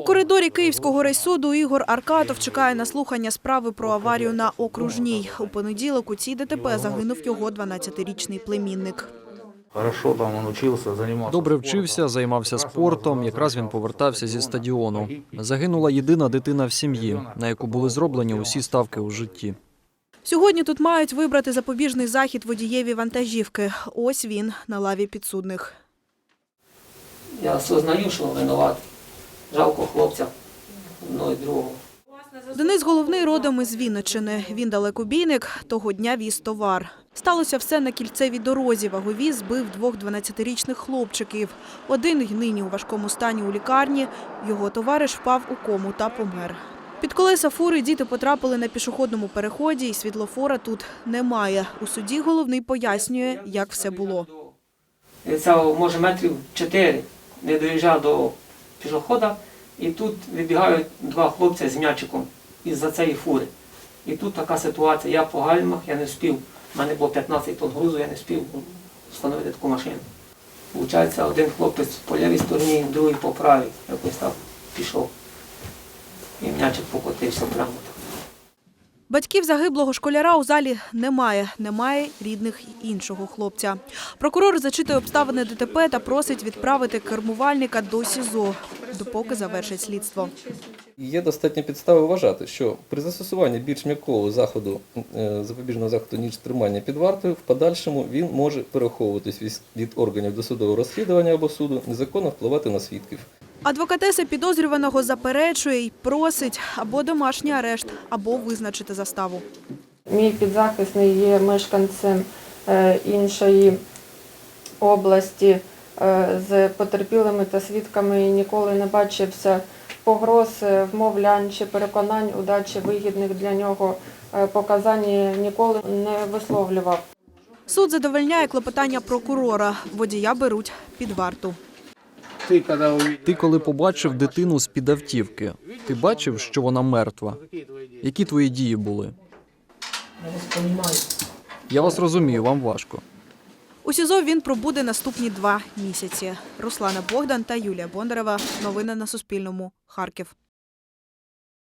У коридорі Київського райсуду Ігор Аркатов чекає на слухання справи про аварію на окружній. У понеділок у цій ДТП загинув його 12-річний племінник. Хорошо там он учился, занимался. Добре вчився, займався спортом. Якраз він повертався зі стадіону. Загинула єдина дитина в сім'ї, на яку були зроблені усі ставки у житті. Сьогодні тут мають вибрати запобіжний захід водієві вантажівки. Ось він на лаві підсудних. Я осознаю, що винуват. Жалко хлопця одного і другого. Денис головний родом із Вінничини. Він далекобійник, того дня віз товар. Сталося все на кільцевій дорозі. Ваговіз збив двох 12-річних хлопчиків. Один й нині у важкому стані у лікарні. Його товариш впав у кому та помер. Під колеса фури діти потрапили на пішохідному переході, і світлофора тут немає. У суді головний пояснює, як все було. Це може метрів 4 не доїжджав до пішохода, і тут вибігають два хлопця з м'ячиком із-за цієї фури. І тут така ситуація. Я по гальмах, я не встиг. У мене було 15 тонн грузу, я не встиг встановити таку машину. Получається, один хлопець по лівій стороні, другий по правій. Якось так пішов. І м'ячик покотився прямо так. Батьків загиблого школяра у залі немає. Немає рідних іншого хлопця. Прокурор зачитує обставини ДТП та просить відправити кермувальника до СІЗО, допоки завершить слідство. Є достатньо підстави вважати, що при застосуванні більш м'якого заходу е, запобіжного заходу, ніж тримання під вартою, в подальшому він може переховуватись від- від органів досудового розслідування або суду, незаконно впливати на свідків. Адвокатеса підозрюваного заперечує й просить або домашній арешт, або визначити заставу. Мій підзахисний є мешканцем е, іншої області е, з потерпілими та свідками і ніколи не бачився погроз, е, вмовлянь чи переконань у дачі вигідних для нього показань ніколи не висловлював. Суд задовольняє клопотання прокурора. Водія беруть під варту. Ти коли побачив дитину з-під автівки, ти бачив, що вона мертва? Які твої дії були? Я вас розумію, вам важко. У СІЗО він пробуде наступні два місяці. Руслана Богдан та Юлія Бондарева. Новини на Суспільному. Харків.